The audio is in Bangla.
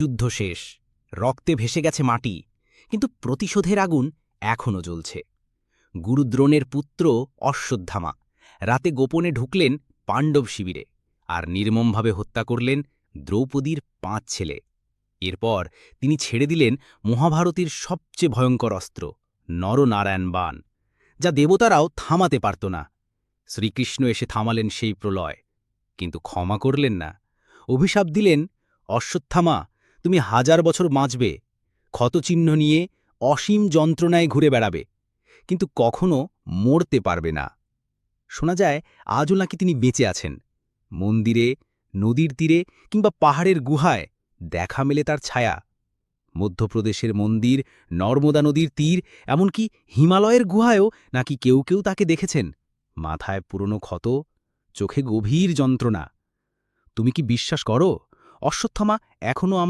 যুদ্ধ শেষ। রক্তে ভেসে গেছে মাটি, কিন্তু প্রতিশোধের আগুন এখনও জ্বলছে। গুরুদ্রোণের পুত্র অশ্বত্থামা রাতে গোপনে ঢুকলেন পাণ্ডব শিবিরে আর নির্মমভাবে হত্যা করলেন দ্রৌপদীর পাঁচ ছেলে। এরপর তিনি ছেড়ে দিলেন মহাভারতীর সবচেয়ে ভয়ঙ্কর অস্ত্র নরনারায়ণ বাণ যা দেবতারাও থামাতে পারত না। শ্রীকৃষ্ণ এসে থামালেন সেই প্রলয়, কিন্তু ক্ষমা করলেন না। অভিশাপ দিলেন অশ্বত্থামা তুমি হাজার বছর বাঁচবে, ক্ষতচিহ্ন নিয়ে অসীম যন্ত্রণায় ঘুরে বেড়াবে, কিন্তু কখনো মরতে পারবে না। শোনা যায়, আজও নাকি তিনি বেঁচে আছেন। মন্দিরে, নদীর তীরে কিংবা পাহাড়ের গুহায় দেখা মেলে তার ছায়া। মধ্যপ্রদেশের মন্দির, নর্মদা নদীর তীর, এমনকি হিমালয়ের গুহায়ও নাকি কেউ কেউ তাকে দেখেছেন। মাথায় পুরনো ক্ষত, চোখে গভীর যন্ত্রণা। তুমি কি বিশ্বাস করো? অশ্বত্থামা এখনও আমাদের